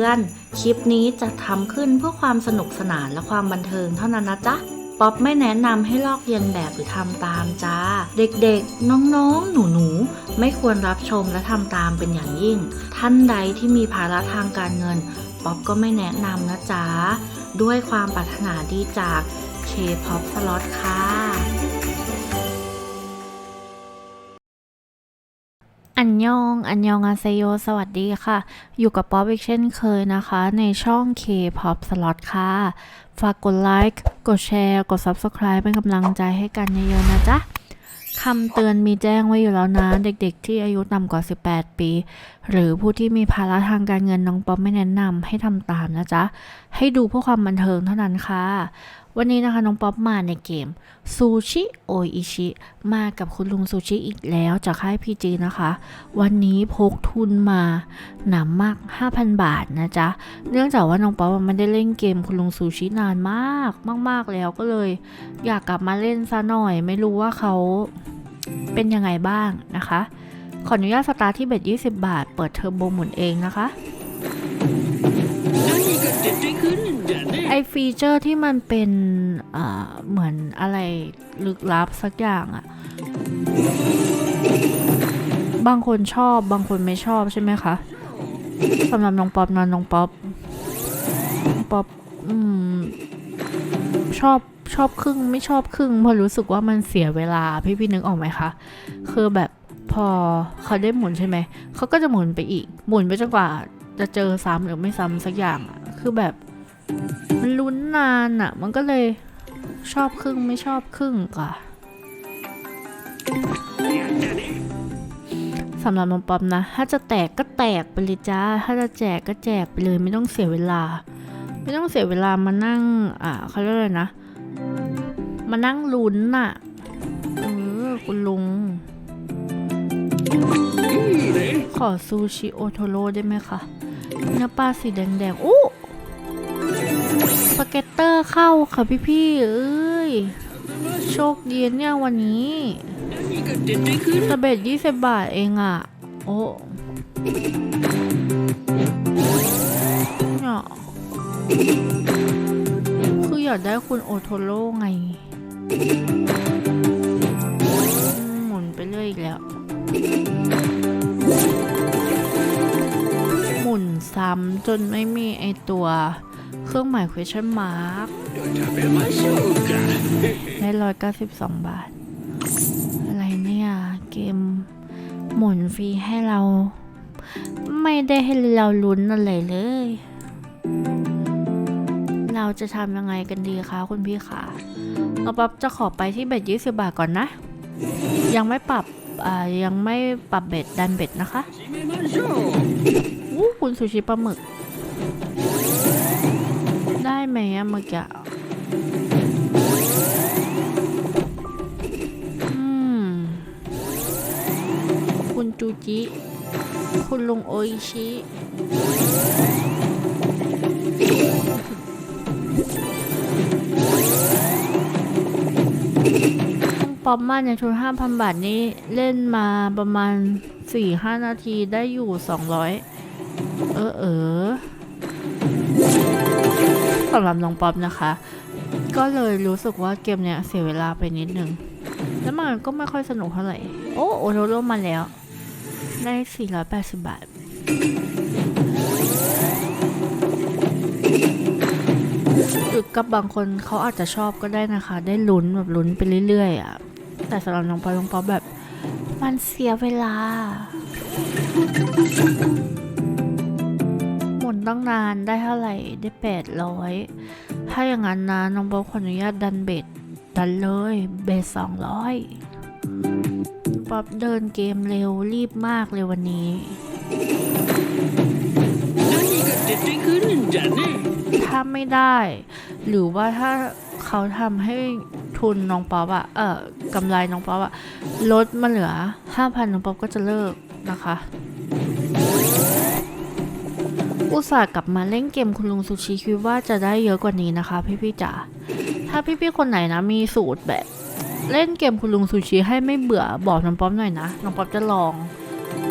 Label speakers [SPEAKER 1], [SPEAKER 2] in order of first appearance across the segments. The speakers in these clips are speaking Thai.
[SPEAKER 1] ือน คลิปนี้จะทำขึ้นเพื่อความสนุกสนานและความบันเทิงเท่านั้นนะจ๊ะ ป๊อปไม่แนะนำให้ลอกเลียนแบบหรือทำตามจ้า เด็กๆ น้องๆ หนูๆ ไม่ควรรับชมและทำตามเป็นอย่างยิ่ง ท่านใดที่มีภาระทางการเงิน ป๊อปก็ไม่แนะนำนะจ๊ะ ด้วยความปรารถนาดีจาก K-POP Slot ค่ะ อันยอง อันยองอาเซโย สวัสดีค่ะ อยู่กับป๊อปอีกเช่นเคยนะคะ ในช่อง K-POP Slot ค่ะ ฝากกดไลค์ กดแชร์ กด Subscribe เป็นกำลังใจให้กันเยอะๆนะจ๊ะ คำเตือนมีแจ้งไว้อยู่แล้วนะ เด็กๆที่อายุต่ำกว่า 18 ปี หรือผู้ที่มีภาระทางการเงินน้องป๊อปไม่แนะนำให้ทำตามนะจ๊ะ ให้ดูเพื่อความบันเทิงเท่านั้นค่ะ วันนี้นะคะน้องป๊อปมาในเกมซูชิโออิชิมากับคุณลุงซูชิอีกแล้วจากค่ายพีจีนะคะ วันนี้พกทุนมาหนำมาก 5,000 บาทนะจ๊ะ เนื่องจากว่าน้องป๊อปมันไม่ได้เล่นเกมคุณลุงซูชินานมากมาก ๆแล้วก็เลย อยากกลับมาเล่นซะหน่อย ไม่รู้ว่าเขาเป็นยังไงบ้างนะคะ ขออนุญาตสตาร์ที่เบ็ด20 บาท เปิดเทอร์โบหมุนเองนะคะ ไอฟีเจอร์ที่มันเป็นเหมือนอะไรลึกลับสักอย่างอะบางคนชอบบางคนไม่ชอบใช่ไหมคะสำหรับน้องป๊อปนอนน้องป๊อปป๊อปอชอบชอบครึ่งไม่ชอบครึ่งเพราะรู้สึกว่ามันเสียเวลาพี่พี่นึกออกไหมคะ คือแบบ อเขาได้หมุนใช่ไหม เขาก็จะหมุนไปอีก หมุนไปจนกว่าจะเจอซ้ำหรือไม่ซ้ำสักอย่างอะคือแบบ มันลุ้นนานอะ่ะมันก็เลยชอบครึ่งไม่ชอบครึ่งก่ะสำหรับน้องปอปนะ ถ้าจะแตกก็แตกไปเลยจ้า ถ้าจะแจกก็แจกไปเลยไม่ต้องเสียเวลา ไม่ต้องเสียเวลามานั่ง อ่าเขาเรียกอะไรนะ มานั่งลุ้นน่ะ เออ คุณลุง ขอซูชิโอโทโร่ได้ไหมคะ เนื้อปลาสีแดงๆอู้สเก็ตเตอร์เข้าค่ะพี่ๆ เอ้ย โชคดีเนี่ยวันนี้สเบ็ดยี่สิบบาทเองอะ โอ้เนาะคืออยากได้คุณโอโทโร่ไง ซ้ำจนไม่มีไอตัวเครื่องหมาย question mark ได้ร้อยเก้าสิบสองบาท อะไรเนี่ย เกมหมุนฟรีให้เรา ไม่ได้ให้เราลุ้นอะไรเลย เราจะทำยังไงกันดีคะคุณพี่คะเราปรับจะขอไปที่เบ็ดยี่สิบบาทก่อนนะ ยังไม่ปรับยังไม่ปรับเบ็ดดันเบ็ดนะคะ คุณซูชิปลาหมึก ได้ไหมอะเมื่อกี้อืมคุณจูจิ คุณลุงโออิชิป๊อปมาในทุน5,000 บาทนี้เล่นมาประมาณ 4-5 นาทีได้อยู่ 200 เออเออสำหรับน้องป๊อปนะคะ ก็เลยรู้สึกว่าเกมเนี้ยเสียเวลาไปนิดนึง แล้วมันก็ไม่ค่อยสนุกเท่าไหร่ โอ้โอโทโร่มาแล้ว ได้ 480 บาทหรือกับบางคนเขาอาจจะชอบก็ได้นะคะ ได้ลุ้นแบบลุ้นไปเรื่อยๆอะ แต่สำหรับน้องป๊อปน้องป๊อปแบบ มันเสียเวลา นตั้งนานได้เท่าไหร่ได้แปดร้อยถ้าอย่างนั้นนะน้องโบขออนุญาตดันเบ็ดดันเลยเบ็ดสองร้อยป๊อปเดินเกมเร็วรีบมากเลยวันนี้ถ้าไม่ได้ หรือว่าถ้าเขาทำให้ทุนน้องป๊อปอะเออกำไรน้องป๊อปอะลดมาเหลือห้าพันน้องป๊อปก็จะเลิกนะคะ อุตส่าห์กลับมาเล่นเกมคุณลุงซูชิคิดว่าจะได้เยอะกว่านี้นะคะ พี่ๆจ๋าถ้าพี่ๆคนไหนนะมีสูตรแบบ เล่นเกมคุณลุงซูชิให้ไม่เบื่อบอกน้องป๊อปหน่อยนะน้องป๊อปจะลอง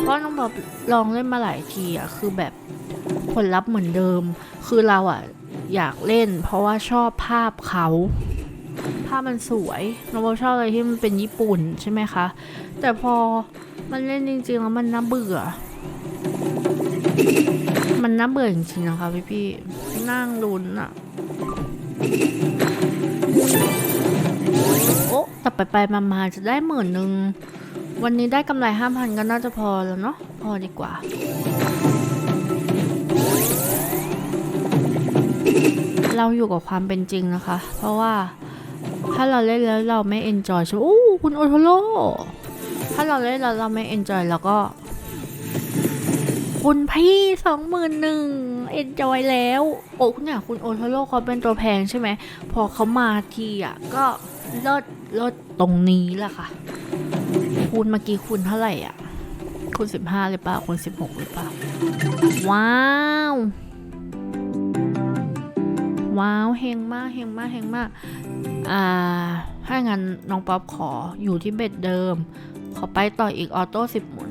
[SPEAKER 1] เพราะน้องป๊อปลองเล่นมาหลายทีอะคือแบบผลลัพธ์เหมือนเดิม คือเราอะอยากเล่น เพราะว่าชอบภาพเขาภาพมันสวยน้องโบชอบอะไรที่มันเป็นญี่ปุ่นใช่ไหมคะ แต่พอมันเล่นจริงๆแล้วมันน่าเบื่อ มันน่าเบื่อจริงๆนะคะพี่พี่ๆนั่งลุ้นอะโอ้แต่ไปไปๆมาๆจะได้หมื่นหนึ่ง วันนี้ได้กำไรห้าพันก็น่าจะพอแล้วเนาะ พอดีกว่าเราอยู่กับความเป็นจริงนะคะ เพราะว่าถ้าเราเล่นแล้วเราไม่เอนจอยใช่ไหมโอ้คุณโอโทโร่ถ้าเราเล่นแล้วเราไม่เอนจอยแล้วก็ คุณพี่สองหมื่นหนึ่งเอ็นจอยแล้ว โอ้คุณเนี่ยคุณโอโทโร่เขาเป็นตัวแพงใช่ไหม พอเขามาทีอะ ก็เลิศเลิศตรงนี้แหละค่ะ คูณเมื่อกี้คูณเท่าไหร่อะ คูณสิบห้าหรือเปล่าคูณสิบหกหรือเปล่า ว้าว ว้าวเฮงมากเฮงมากเฮงมาก อ่า ถ้างั้นน้องป๊อปขออยู่ที่เบ็ดเดิม ขอไปต่ออีกออโต้สิบหมุน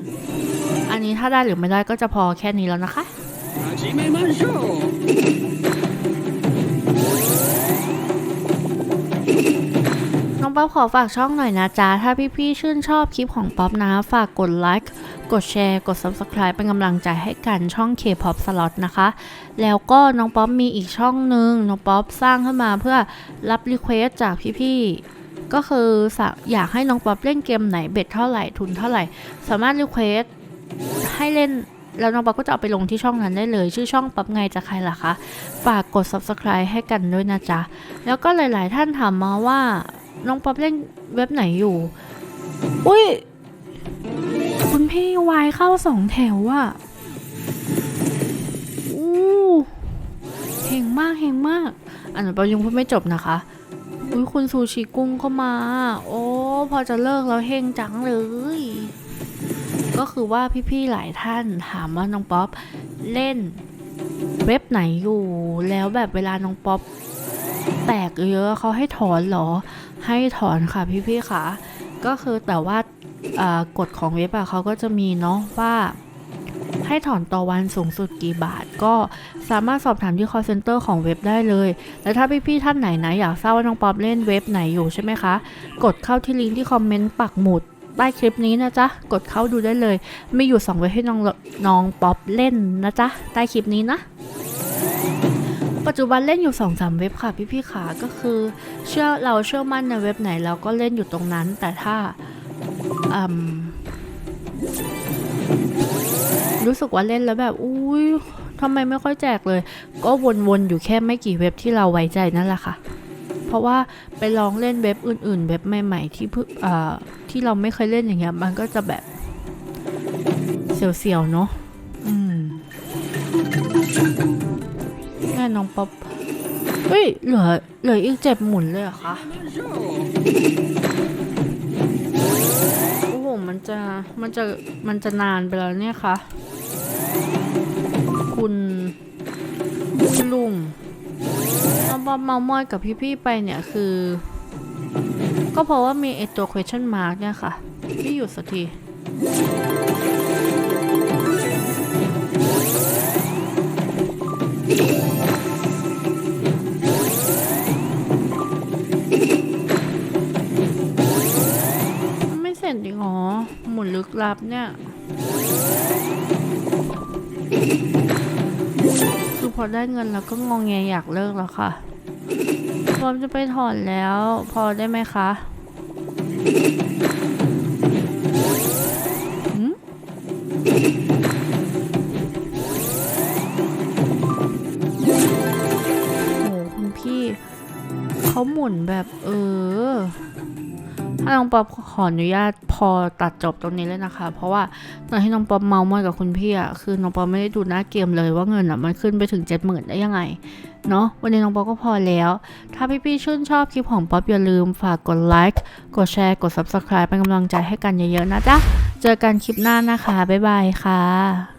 [SPEAKER 1] นนี้ถ้าได้หรือไม่ได้ก็จะพอแค่นี้แล้วนะคะน้องป๊อปขอฝากช่องหน่อยนะจ๊ะ ถ้าพี่ๆชื่นชอบคลิปของป๊อปนะ ฝากกดไลค์ กดแชร์ กด Subscribe เป็นกำลังใจให้กันช่อง K-POP Slot นะคะ แล้วก็น้องป๊อปมีอีกช่องหนึ่งน้องป๊อปสร้างขึ้นมาเพื่อรับรีเควสจากพี่ๆก็คืออยากให้น้องป๊อปเล่นเกมไหนเบ็ดเท่าไหร่ทุนเท่าไหร่ สามารถรีเควส ให้เล่นแล้วน้องป๊อก็จะเอาไปลงที่ช่องนั้นได้เลย ชื่อช่องป๊อปไงจะใครล่ะคะ ฝากกด Subscribe ให้กันด้วยนะจ๊ะ แล้วก็หลาย ๆ ท่านถามมาว่าน้องป๊อปเล่นเว็บไหนอยู่ อุ้ย คุณพี่วายเข้าสองแถวอะอู้เฮงมากเฮงมาก อันนั้นปอยังพูดไม่จบนะคะอุ้ยคุณซูชิกุ้งก็มา โอ้ พอจะเลิกแล้วเฮงจังเลย ก็คือว่าพี่ๆหลายท่านถามว่าน้องป๊อปเล่นเว็บไหนอยู่แล้วแบบเวลาน้องป๊อปแตกเยอะเขาให้ถอนเหรอ ให้ถอนค่ะพี่ๆค่ะ ก็คือแต่ว่ากฎของเว็บอะเขาก็จะมีเนาะว่าให้ถอนต่อวันสูงสุดกี่บาท ก็สามารถสอบถามที่ call center ของเว็บได้เลย แล้วถ้าพี่ๆท่านไหนนะอยากทราบว่าน้องป๊อปเล่นเว็บไหนอยู่ใช่ไหมคะ กดเข้าที่ลิงก์ที่คอมเมนต์ปักหมุด ใต้คลิปนี้นะจ๊ะ กดเข้าดูได้เลย ไมีอยู่2เว็บให้น้องน้องป๊อปเล่นนะจ๊ะ ใต้คลิปนี้นะ ปัจจุบันเล่นอยู่2อสเว็บค่ะพี่ๆขาก็คือเชื่อเราเชื่อมั่นในเว็บไหนเราก็เล่นอยู่ตรงนั้น แต่ถ้าอืมรู้สึกว่าเล่นแล้วแบบ อุ้ยทำไมไม่ค่อยแจกเลย ก็วนๆอยู่แค่ไม่กี่เว็บที่เราไว้ใจนั่นแหละค่ะ เพราะว่าไปลองเล่นเว็บอื่น ๆ เว็บใหม่ ๆ ที่เอ่อที่เราไม่เคยเล่นอย่างเงี้ยมันก็จะแบบเสียวๆเนาะอืมง่น้องป๊อปเฮ้ยเหลือเหลืออีกเจ็บหมุนเลยอะ
[SPEAKER 2] คะ
[SPEAKER 1] โอ้โหมันจะมันจะมันจะนานไปแล้วเนี่ยคะ่ะ เอาบอมเมามอยกับพี่ๆไปเนี่ยคือ ก็เพราะว่ามีไอตัว question mark เนี่ยค่ะ ที่อยู่สักทีไม่เสร็จดิอ๋อ หมุนลึกลับเนี่ยคือพอได้เงินแล้วก็งองแงอยากเลิกแล้วค่ะ พร้อมจะไปถอนแล้ว พอได้ไหมคะหืมโหคุณพี่ เขาหมุนแบบเออ ถ้าน้องป๊อปขออนุญาตพอตัดจบตรงนี้เลยนะคะ เพราะว่าตอนที่น้องป๊อปเมามอยกับคุณพี่อะคือน้องป๊อปไม่ได้ดูหน้าเกมเลยว่าเงินอะมันขึ้นไปถึงเจ็ดหมื่นได้ยังไงเนาะวันนี้น้องป๊อปก็พอแล้ว ถ้าพี่ๆชื่นชอบคลิปของป๊อปอย่าลืมฝากกดไลค์กดแชร์กด Subscribe เป็นกำลังใจให้กันเยอะๆนะจ๊ะเจอกันคลิปหน้านะคะบ๊ายบายค่ะ